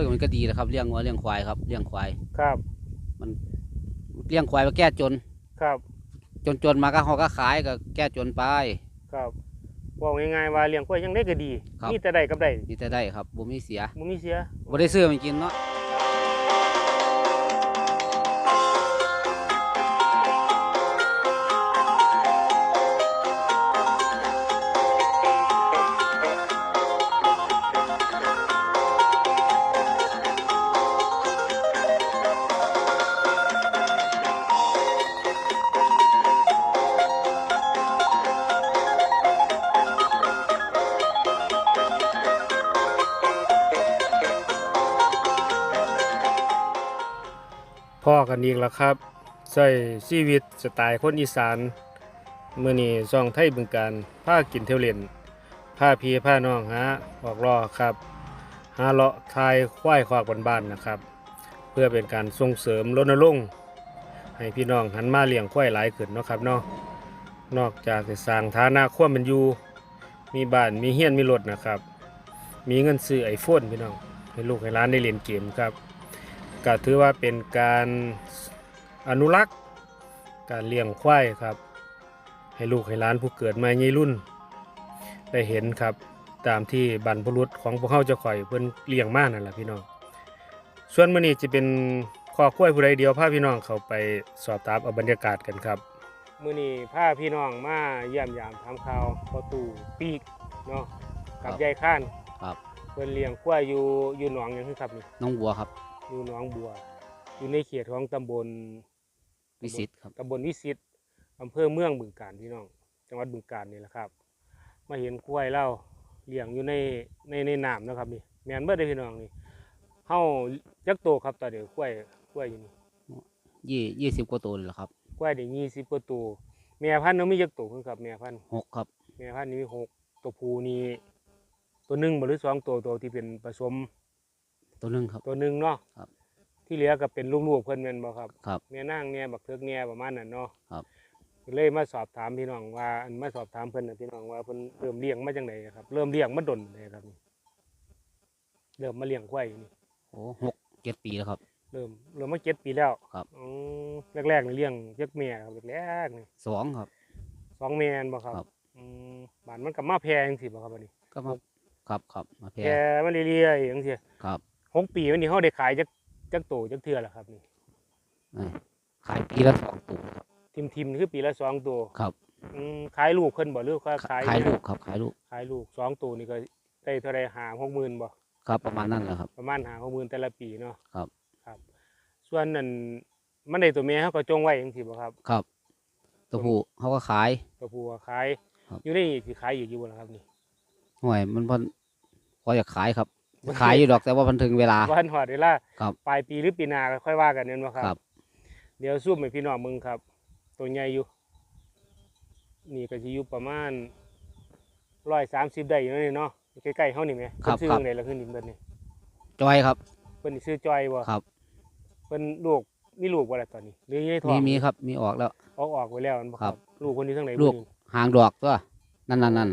ยมันก็ดีแหละครับเลี้ยงวัวเลี้ยงควายครับเลี้ยงควายครับเลี้ยงควายมาแก้จน ครับ จนจนมาก็เขาก็ขายก็แก้จนไป ครับบอกง่ายๆว่าเลี้ยงกล้วยยังได้ก็ดีครับ มีแต่ได้กับได้นี่แต่ได้ครับบ่มีเสียบ่มีเสีย บ่ได้ซื้อมันกินเนาะ พ่อกันอีกแล้วครับใช้ชีวิตสไตล์คนอีสานเมื้อนี้ซองไทยบึงการพากินเทวเล่นพาพี่พาน้องหาออกล่อครับหาเลาะทายควายคอกบ้านๆนะครับ เพื่อเป็นการส่งเสริมรณรงค์ให้พี่น้องหันมาเลี้ยงควายหลายขึ้นเนาะครับเนาะนอกจากจะสร้างฐานะความเป็นอยู่มีบ้านมีเฮียนมีรถนะครับ มีเงินซื้อไอโฟนพี่น้องให้ลูกให้หล้านได้เล่นเกมครับ ก็ถือว่าเป็นการอนุรักษ์ การเลี้ยงควายครับ ให้ลูกให้หล้านผู้เกิดมาในรุ่น ได้เห็นครับตามที่บรรพบุรุษของพวกเขาเจะข่อยเพิ่นเลี้ยงมานั่นแหละพี่น้องส่วนมื้อนี้จะเป็นข้อควายผู้ใดเดียวพาพี่น้องเข้าไปสอบถามเอาบรรยากาศกันครับมื้อนี้พาพี่น้องมาเยี่ยมยามทำข่าวพอตู่ปีกเนาะกับยายข้านครับ เพิ่นเลี้ยงควายอยู่อยู่หนองหยังคือครับนี่น้องบัวครับ อยู่หนองบัว อยู่ในเขตของตำบลวิสิตครับตำบลวิสิตอำเภอเมืองบึงกาฬพี่น้อง จังหวัดบึงกาฬนี่แหละครับ มาเห็นควายเล่าเลี้ยงอยู่ในในในน้ำนะครับนี่แม่นเบิดเลยพี่น้องนี่เฮาจักโตครับตอนเดียวควายควายอยู่นี่ยี่ยี่สิบกว่าตัวเลยเหรอครับควายได้ยี่สิบกว่าตัวแม่พันธุ์น้องมีจักโตเพิ่นครับแม่พันธุ์หกครับแม่พันธุ์นี่มีหกตัวผู้นี่ตัวหนึ่งบ่หรือสองตัวตัวที่เป็นผสม ตัวหนึงครับ ตัวหนึ่งเนาะครับที่เหลือก็เป็นลูกๆเพิ่นแม่นบ่ครับครับแม่นางเนี่ยบักเทิกเนี่ยประมาณนั้นเนาะครับก็เลยมาสอบถามพี่น้องว่าอันมาสอบถามเพิ่นน่ะพี่น้องว่าเพิ่นเริ่มเลี้ยงมาจังไดครับ เริ่มเลี้ยงมาดนเลยครับนี่เริ่มมาเลี้ยงควายนี่โอ้หกเจ็ดปีแล้วครับ เริ่มเริ่มมาเจ็ดปีแล้วครับ อืมแรกๆนี่เลี้ยงจักแม่ครับแรกๆนี่สองครับ สองแม่นบ่ครับครับ อืมบ้านมันก็มาแพร่จังซี่บ่ครับบัดนี้ ก็มาครับครับมาแพแพร่มาเรื่อยๆจังซี่ครับ หกปีวันนี้เฮาได้ขายจักจักโตจักเทื่อแล้วครับนี่นี่ขายปีละสองตัวครับทิมๆนี่คือปีละสองตัวครับอืมขายลูกเพิ่นบ่หรือว่าขายขายลูกครับขายลูกขายลูกสองตัวนี่ก็ได้เท่าไรหาหกหมื่นบ่ครับประมาณนั้นแหละครับ ประมาณหาหกหมื่นแต่ละปีเนาะครับครับ ส่วนนั้นมันได้ตัวเมียเขาก็จงไว้จังซี่บ่ครับครับ ตัวผู้เขาก็ขายตัวผู้ก็ขายครับอยู่ในนี่สิขายอยู่อยู่บ่ล่ะครับนี่ห่วยมันเพิ่นพออยากขายครับจะ ขายอยู่ดอกแต่ว่ามันถึงเวลาวันหอดเวลาครับปลายปีหรือปีหน้าก็ค่อยว่ากันนั่นบ่ครับครับ เดี๋ยวซูมให้พี่น้องมึงครับ ตัวใหญ่อยู่ นี่ก็สิอยู่ประมาณ130ได้อยู่นั่นนี่เนาะใกล้ๆเฮานี่แหมครับเพิ่นซื้อครับจังไดล่ะคือนี่เพิ่นนี่จอยครับเพิ่นนี่ซื้อจอยบ่ครับเพิ่นลูกมีลูกบ่ล่ะตอนนี้หรืออยู่ในท้อมีงมีครับ มีออกแล้วเอาออกไว้แล้วอันบ่คครัรับบลูกคนนี้ทั้งไหนลูกผู้นี้หางดอกตัวนั่นนั่นนั่น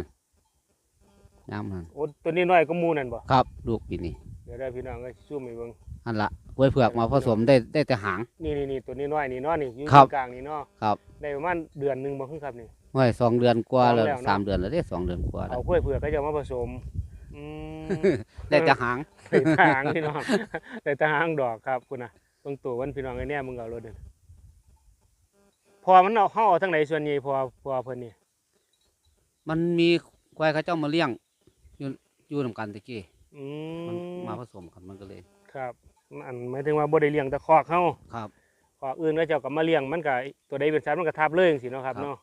ยามนั่นโอ้ตัวนี้น้อยก็หมูนั่นบ่ครับ ลูกปีนี้เดี๋ยวได้พี่น้องก็ซูมให้เบิ่งอันละกล้วยเผือกมาผสมได้ได้แต่หาง นี่นี่นี่ตัวนี้น้อยนี่เนาะนี่อยู่ครับ กลางนี่เนาะครับได้ประมาณเดือนหนึงบ่คือครับนี่ ห้วยสองเดือนกว่าสองแล้วแล้วเนอะ สามเดือนแล้วเด้สองเดือนกว่าแล้เอาวกล้วยเผือกก็จะมาผสมอืม ได้แต่หางได้ทางพี่น้องได้ทางดอกครับคุณน่ะเบิ่งตัวมันพี่น้องไอ้แน่มึงเอารถเด้อพอมันเอาเฮาเอาทางไหนส่วนใหญ่พอพอเพิ่นนี่มันมีควายเขาเจ้ามาเลี้ยงอ ยู่อยู่นำกันตะกี้อืมันมมาผสมกันมันก็เลย ครับ อันหมายถึงว่าบ่ได้เลี้ยงแต่คอกเฮาครับขออื่นก็เจ้าก็มาเลี้ยงมันก็ตัวใดเป็นสัตว์มันก็ทับเลยจังซี่เนาะครับครับ เนาะ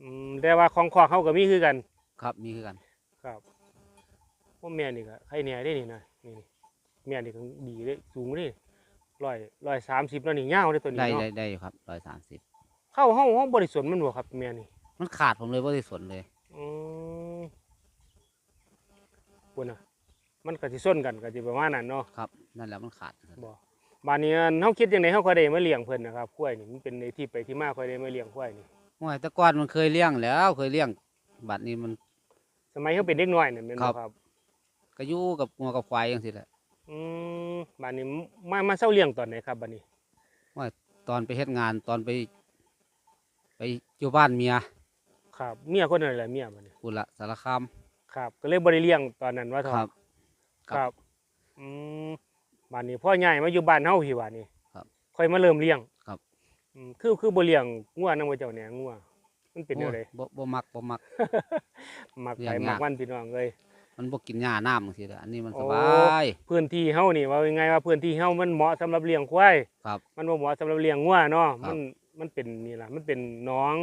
อืมแต่ว่าของขอกเขาก็มีคือกันครับมีคือกันครับพวกแม่นี่ก็ใครแหน่ได้นี่นะนี่นี่แม่นี่ก็ดีเลยสูงเลยร้อยร้อยสามสิบแล้วนี่ยาวเลยตัวนี้ได้เนาะได้ได้อยู่ครับร้อยสามสิบเข้าห้องห้องบริสุทธิ์มันบ่ครับแม่นี่มันขาดผมเลยว่าได้สนเลย อืม ปุ่นน่ะมันก็สิส้นกันก็สิประมาณนั้นเนาะครับ นั่นแหละมันขาดครับบ่บานนี้เฮาคิดจังไดเฮาก็ได้มาเลี้ยงเพิ่นนะครับควายนี่มันเป็นในที่ไปที่มาค่อยได้มาเลี้ยงควายนี่ห้วยแต่ก่อนมันเคยเลี้ยงแล้ว เคยเลี้ยงบัดนี้มัน สมัยเขาเป็นเด็กน้อยเนี่ยแม่นครับ่บครับ ก็อยู่กับงัวกับควายอย่างสิแหละอืมบัดนี้มามาเศร้าเลี้ยงตอนไหนครับบัดนี้ ตอนไปเฮ็ดงานตอนไป ไปอยู่บ้านเมียครับ เมียคนนั้นแหละเมียบัดนี้ กุละสารคาม ครับ ก็เลยบ่ได้เลี้ยงตอนนั้นว่าเถครัอะบครับ อืมบัดนี้พ่อใหญ่มาอยู่บ้านเฮาพี่บัดนี้ครับค่อยมาเริ่มเลี้ยงครับ อืมคือคือบ่เลี้ยงงัวนำบ่เจ้าเนี่ยงัวมันเป็นจังไดโอ้ยบ่บ่มักบ่มักมักเลี้ไปยงมัยากกมันพี่น้องเอ้ยมันบ่กินหญ้าน้ำจังซี่แหละอันนี้มันโอ้ สบาย พื้นที่เฮานี่ว่ายังไงว่าพื้นที่เฮามันเหมาะสำหรับเลี้ยงควายครับมันบ่เหมาะสำหรับเลี้ยงงัวเนาะครับ มันมันเป็นนี่ล่ะมันเป็นหน้อง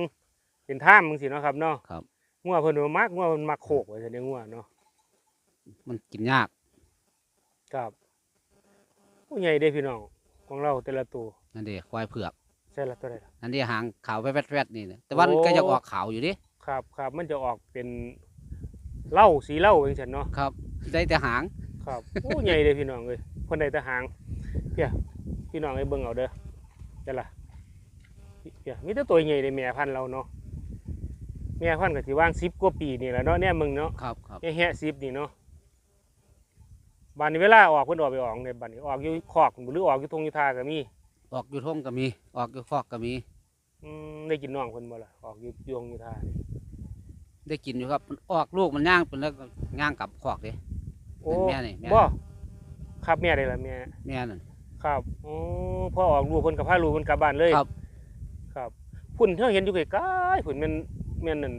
เป็นถ้ำจังซี่เนาะครับเนาะครับ งัวเพิ่นบ่มักงัวเพิ่นมักโคกไว้ซั่นเด้งัวเนาะมันกินยากครับผู้ใหญ่เด้พี่น้องของเราแต่ละตัวนั่นเด้ควายเผือกใช่ละตัวใดล่ะ นั่นเด้หางขาวแวดๆนี่นะแต่ว่ามันโอ้ ก็จะออกขาวอยู่ดิครับครับมันจะออกเป็นเหล้าสีเหล้าจังซั่นเนาะครับ ได้แต่หางครับโอ้ใหญ่เด้พี่น้องเอ้ยเพิ่นได้แต่หางเพียพี่น้องให้เบิ่งเอาเด้อจังล่ะเพียมีแต่ตัวใหญ่เด้แม่พันธุ์เราเนาะ แม่พันธุ์ก็สิวาง10กว่าปีนี่แหละเนาะเนี่ยมึงเนาะครับครับแห่ๆ10นี่เนาะบัดนี้เวลาออกเพิ่นออกไปออกในบัดนี้ออกอยู่คอกหรือออกอยู่ทงอยู่ทาก็มีออกอยู่ทงก็มี ออกอยู่คอกก็มี อืมได้กินน้องเพิ่นบ่ล่ะออกอยู่อยู่ทงอยู่ทานี่ได้กินอยู่ครับมันออกลูกมันย่างเป็นแล้วก็ย่างกลับคอกเด้โอ้แม่นี่แม่บ่ครับแม่ได้ล่ะแม่แม่นั่น ครับโอ้พ่อออกลูกเพิ่นก็พาลูกเพิ่นกลับบ้านเลยครับ ครับพุ่นเฮาเห็นอยู่ไกลๆพุ่นแม่น แม่นนั่น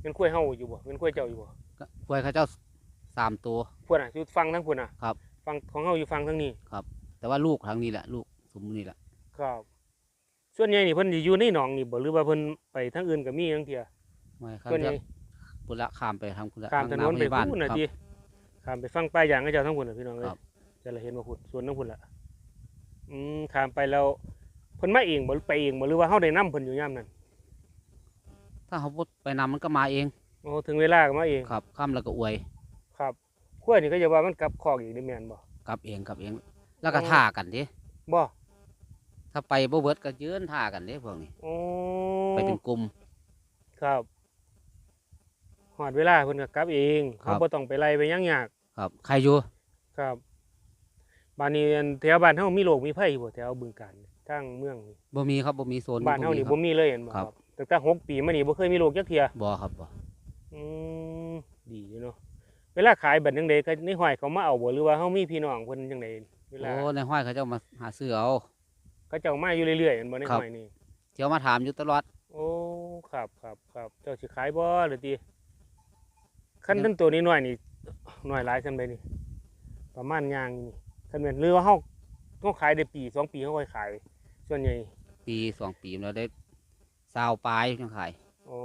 แม่นกล้วยเฮาอยู่บ่แม่นกล้วยเจ้าอยู่บ่ก็ควายเขาเจ้าสามตัว พุ่นน่ะอยู่ฟังทั้งพุ่นน่ะครับ ฟังของเฮาอยู่ฟังทั้งนี้แต่ว่าลูกทางนี้แหละลูกสมนี่แหละครับ ส่วนใหญ่นี่เพิ่นสิอยู่ในหนองนี่บ่หรือว่าเพิ่นไปทางอื่นก็มีจังเที่ยไม่ครับส่วนใหญ่พุละข้ามไปทางพุละข้ามถนนไปทงหบ้านพุ่นน่ะครับติข้ามไปฟังป้ายยางให้เจ้าทั้งพุ่นน่ะพี่น้องเอ้ยครับ จะละเห็นว่าพุ่นส่วนทั้งพุ่นล่ะอืมข้ามไปแล้วเพิ่นมาเองบ่หรือไปเองบ่หรือว่าเฮาได้นํเพิ่นอยู่ยามนั้น ถ้าเขาพูดไปนำมันก็มาเองโอ้ถึงเวลาก็มาเองครับข้ามแล้วก็อวยครับขั้วนี่ก็จะว่ามันกลับคอกอีกได้แม่นบ่กลับเองกลับเอง แล้วก็อ๋อท่ากันดิบ่ถ้าไปบ่เบิดก็ยืนท่ากันดิพวกนี้โอ้ไปเป็นกลุ่มครับหอดเวลาเพิ่นก็กลับเองครัเขาบบ่ต้องไปไล่ไปหยังยากครับใครอยู่ครับบ้านนี้อันแถวบ้านเฮามีโรคมีภัยบ่แถวบึงกาฬทางเมืองนี่บ่มีครับบ่มีโซนบ้านเฮานี่ครับ่มีเลยเห็นบ่คครัรับบ ตั้งแต่หกปีมานี่บ่เคยมีโรคจักเที่ยบ่ครับบ่อืมดีอยู่เนาะเวลาขายบัดจังไดก็ในห้อยเขามาเอาบ่หรือว่าเฮามีพี่น้องเพิ่นจังไดเวลาโอ้ในห้อยเขาเจ้ามาหาซื้อเอาเขาเจ้ามาอยู่เรื่อยๆเห็นบ่ในครับห้อยนี่เที่ยวมาถามอยู่ตลอด โอ้ครับครับครับเจ้าสิขายบ่หรือติคันทั้งตัวนี้น้อยนี่น้อยหลายซั่นใดนี่ประมาณยางนี่คันแม่นหรือว่าเฮาเฮาขายได้ปีสองปีเฮาค่อยขาย ส่วนใหญ่ ปีสองปีแล้วได้ สาวปลายยังขายอ๋อ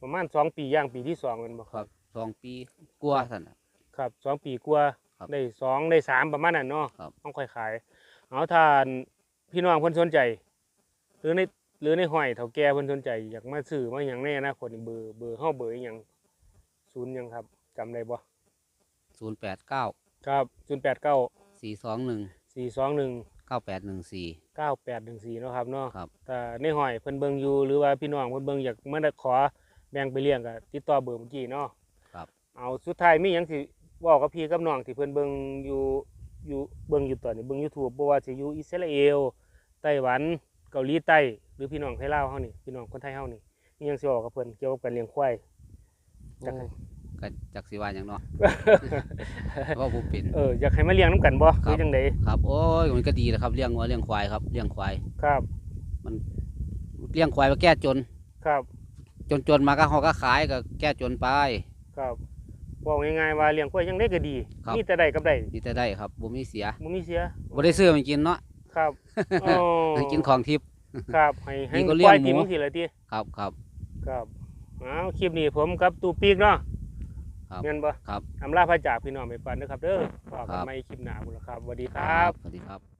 ประมาณสองปีย่างปีที่สองแม่นบ่ครับสองปีกลัวาสั่นน่ะ ครับสองปีกว่าครับได้สองได้สามประมาณนั้นเนาะครับเฮาค่อยขายเอาถ้าพี่น้องเพิ่นสนใจ หรือในหรือในห้อยเฒ่าแก่เพิ่นสนใจอยากมาซื้อมาหยังในอนาคตนี่เบอร์เบอร์เฮาเบอร์อิหยังศูนย์หยังครับจำได้บ่ศูนย์แปดเก้าครับ089สี่สองหนึ่ง421เก้าแปดหนึ่งสี่9814เนาะครับเนาะครับแต่ในห้อยเพิ่นเบิ่งอยู่หรือว่าพี่น้องเพิ่นเบิ่งอยากมาได้ขอแบ่งไปเลี้ยงก็ติดต่อเบอร์เมื่อกี้เนาะครับเอาสุดท้ายมีหยังสิเว้ากับพี่กับน้องที่เพิ่นเบิ่งอยู่อยู่เบิ่งอยู่ตอนนี้เบิ่ง YouTube บ่ว่าสิอยู่อิสราเอลไต้หวันเกาหลีใต้หรือพี่น้องไทยลาวเฮานี่พี่น้องคนไทยเฮานี่มีหยังสิเว้ากับเพิ่นเกี่ยวกับการเลี้ยงควายจักให้ ก็จักสิว่าอย่างเนาะว่าผู้เป็นเอออยากให้มาเลี้ยงนํกันบ่ครัคืบอจังไดครับ โอ้ยมันก็ดีแหละครับเลี้ยงวัวเลี้ยงควายครับเลี้ยงควาย ครับเลี้ยงควายมาแก้จน ครับ จนจนมาก็เขาก็ขายก็แก้จนไป ครับบอกง่ายๆว่าเลี้ยงควายจังไดก็ดีครับ มีแต่ได้กับได้นี่แต่ได้ครับบ่มีเสียบ่มีเสียบ่ได้ซื้อมันกินเนาะครับอ๋อให้กินของทิพย์ ครับให้ให้นี่ก็คเลี้ยงวายหมูกินบางทีละทีครับครับครับอ้าวคลิปนี้ผมกับตูปีกเนาะ ครับเงินบ่ครับอำลาพระจากพี่น้องไปก่อนนะครับเด้อฝากกันครับใหม่คลิปหน้าพุ่นละครับสวัสดีครับ สวัสดีครับ